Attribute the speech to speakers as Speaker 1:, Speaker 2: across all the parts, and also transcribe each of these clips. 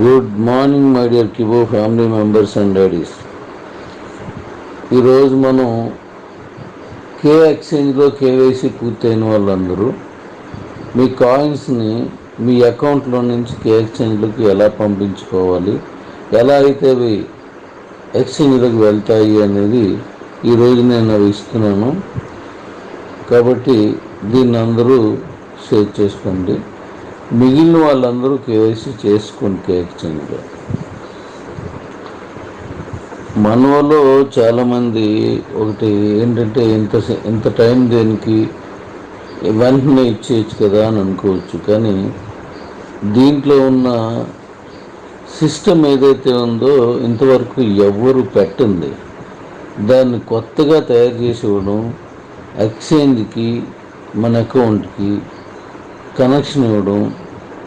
Speaker 1: Good morning my dear కిబో family members and daddies. ఈరోజు మనం కే ఎక్స్చేంజ్లో కేవైసీ పూర్తయిన వాళ్ళందరూ మీ కాయిన్స్ని మీ అకౌంట్లో నుంచి కే ఎక్స్చేంజ్లోకి ఎలా పంపించుకోవాలి ఎలా అయితే అవి ఎక్స్చేంజ్లోకి వెళ్తాయి అనేది ఈరోజు నేను అవి ఇస్తున్నాను కాబట్టి దీన్ని అందరూ షేర్ చేసుకోండి. మిగిలిన వాళ్ళందరూ కేవైసీ చేసుకుని కే ఎక్స్చేంజ్లో మనలో చాలామంది ఒకటి ఏంటంటే ఇంత ఇంత టైం దేనికి వెంటనే ఇచ్చేయచ్చు కదా అని అనుకోవచ్చు. కానీ దీంట్లో ఉన్న సిస్టమ్ ఏదైతే ఉందో ఇంతవరకు ఎవ్వరు పెట్టింది దాన్ని కొత్తగా తయారు చేసి ఇవ్వడం ఎక్స్చేంజ్కి మన అకౌంట్కి కనెక్షన్ ఇవ్వడం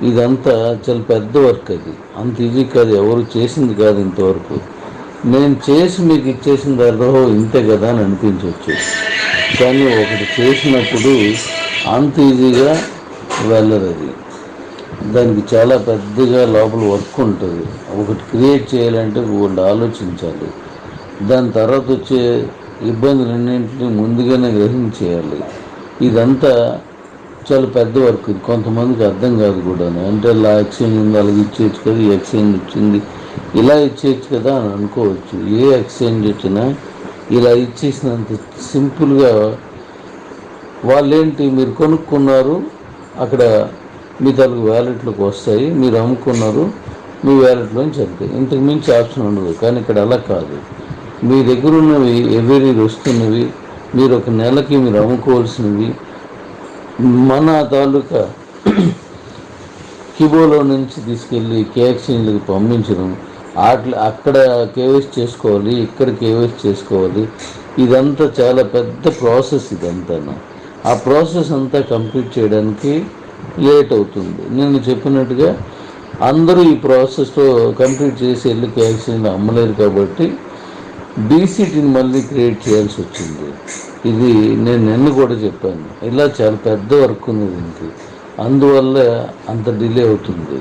Speaker 1: ఇదంతా చాలా పెద్ద వర్క్ అది. అంత ఈజీ కాదు ఎవరు చేసింది కాదు ఇంతవరకు. నేను చేసి మీకు ఇచ్చేసిన తర్వాత ఇంతే కదా అని అనిపించవచ్చు. కానీ ఒకటి చేసినప్పుడు అంత ఈజీగా వెళ్ళదు అది. దానికి చాలా పెద్దగా లోపల వర్క్ ఉంటుంది. ఒకటి క్రియేట్ చేయాలంటే వాళ్ళు ఆలోచించాలి. దాని తర్వాత వచ్చే ఇబ్బందులన్నింటినీ ముందుగానే గ్రహించేయాలి. ఇదంతా చాలా పెద్ద వర్క్ ఇది. కొంతమందికి అర్థం కాదు కూడా అంటే ఇలా ఎక్స్చేంజ్ ఉంది అలాగే ఇచ్చేయచ్చు కదా ఈ ఎక్స్చేంజ్ వచ్చింది. ఇలా ఇచ్చేయచ్చు కదా అని అనుకోవచ్చు. ఏ ఎక్స్చేంజ్ వచ్చినా ఇలా ఇచ్చేసినంత సింపుల్గా వాళ్ళేంటి మీరు కొనుక్కున్నారు అక్కడ మీ తలకు వ్యాలెట్లోకి వస్తాయి మీరు అమ్ముకున్నారు మీ వ్యాలెట్లోంచి వెళ్తాయి ఇంతకు మించి ఆప్షన్ ఉండదు. కానీ ఇక్కడ అలా కాదు. మీ దగ్గర ఉన్నవి ఎవరి వస్తున్నవి మీరు ఒక నెలకి మీరు అమ్ముకోవాల్సినవి మన తాలూకా కిబోలో నుంచి తీసుకెళ్ళి కే పంపించడం అట్లా అక్కడ కేవైసీ చేసుకోవాలి ఇక్కడ కేవైసీ చేసుకోవాలి ఇదంతా చాలా పెద్ద ప్రాసెస్ ఇదంతా ఆ ప్రాసెస్ అంతా కంప్లీట్ చేయడానికి లేట్ అవుతుంది. నేను చెప్పినట్టుగా అందరూ ఈ ప్రాసెస్లో కంప్లీట్ చేసి వెళ్ళి కే అమ్మలేరు కాబట్టి డీసీటీని మళ్ళీ క్రియేట్ చేయాల్సి వచ్చింది. ఇది నేను నిన్ను కూడా చెప్పాను. ఇలా చాలా పెద్ద వర్క్ ఉంది దీనికి. అందువల్ల అంత డిలే అవుతుంది.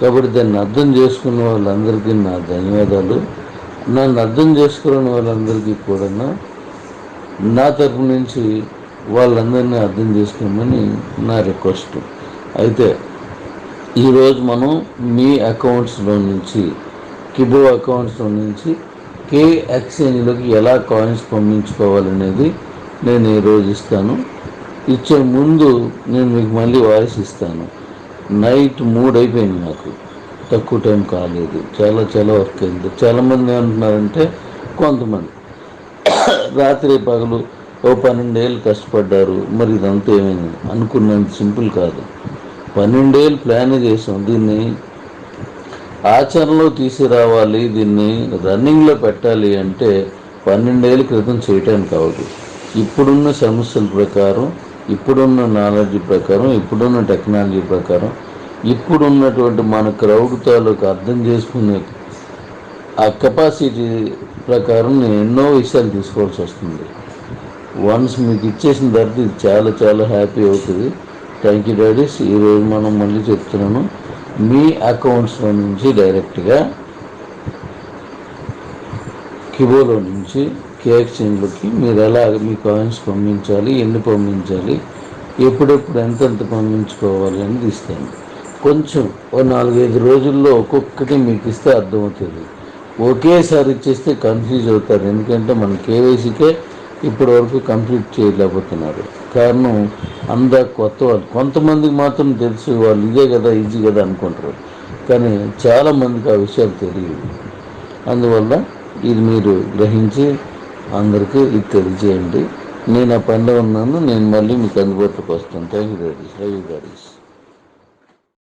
Speaker 1: కాబట్టి దాన్ని అర్థం చేసుకున్న వాళ్ళందరికీ నా ధన్యవాదాలు. నన్ను అర్థం చేసుకున్న వాళ్ళందరికీ కూడా నా తరపు నుంచి వాళ్ళందరినీ అర్థం చేసుకోమని నా రిక్వెస్ట్ అయితే ఈరోజు మనం మీ అకౌంట్స్లో నుంచి కిబో అకౌంట్స్లో నుంచి కే ఎక్స్చేంజ్లోకి ఎలా కాయిన్స్ పంపించుకోవాలనేది నేను ఈరోజు ఇస్తాను. ఇచ్చే ముందు నేను మీకు మళ్ళీ వాయిస్ ఇస్తాను. నైట్ మూడు అయిపోయింది నాకు. తక్కువ టైం కాలేదు. చాలా చాలా వర్క్ అయింది. చాలామంది ఏమంటున్నారంటే కొంతమంది. రాత్రి పగలు ఓ పన్నెండేళ్ళు కష్టపడ్డారు. మరి ఇదంతా ఏమైంది? అనుకున్నంత సింపుల్ కాదు. పన్నెండేళ్ళు ప్లాన్ చేసాం. దీన్ని ఆచరణలో తీసుకురావాలి దీన్ని రన్నింగ్లో పెట్టాలి అంటే పన్నెండేళ్ళ క్రితం చేయటానికి కావదు ఇప్పుడున్న సమస్యల ప్రకారం ఇప్పుడున్న నాలెడ్జ్ ప్రకారం ఇప్పుడున్న టెక్నాలజీ ప్రకారం ఇప్పుడున్నటువంటి మన క్రౌడ్ తాలూకు అర్థం చేసుకునే ఆ కెపాసిటీ ప్రకారం నేను ఎన్నో విషయాలు తీసుకోవాల్సి వస్తుంది. వన్స్ మీకు ఇచ్చేసిన తర్వాత ఇది చాలా చాలా హ్యాపీ అవుతుంది. థ్యాంక్ యూ డాడీస్ ఈరోజు మనం మళ్ళీ చెప్తున్నాను. మీ అకౌంట్స్లో నుంచి డైరెక్ట్గా కిబోలో నుంచి కే ఎక్స్చేంజ్లోకి మీరు ఎలా మీ కాయిన్స్ పంపించాలి ఎన్ని పంపించాలి ఎప్పుడెప్పుడు ఎంతెంత పంపించుకోవాలి అనేది ఇస్తాను కొంచెం ఓ నాలుగైదు రోజుల్లో ఒక్కొక్కటి మీకు ఇస్తే అర్థమవుతుంది. ఒకేసారి ఇచ్చేస్తే కన్ఫ్యూజ్ అవుతారు. ఎందుకంటే మన కేవైసీకే ఇప్పటివరకు కంప్లీట్ చేయలేకపోతున్నారు. కారణం అందా కొత్త వాళ్ళు. కొంతమందికి మాత్రం తెలుసు వాళ్ళు ఇదే కదా ఈజీ కదా అనుకుంటారు. కానీ చాలామందికి ఆ విషయాలు తెలియదు. అందువల్ల ఇది మీరు గ్రహించి అందరికీ ఇది తెలియజేయండి. నేను ఆ పనిలో ఉన్నాను నేను మళ్ళీ మీకు అందుబాటులోకి వస్తాను. Thank you daddies love you daddies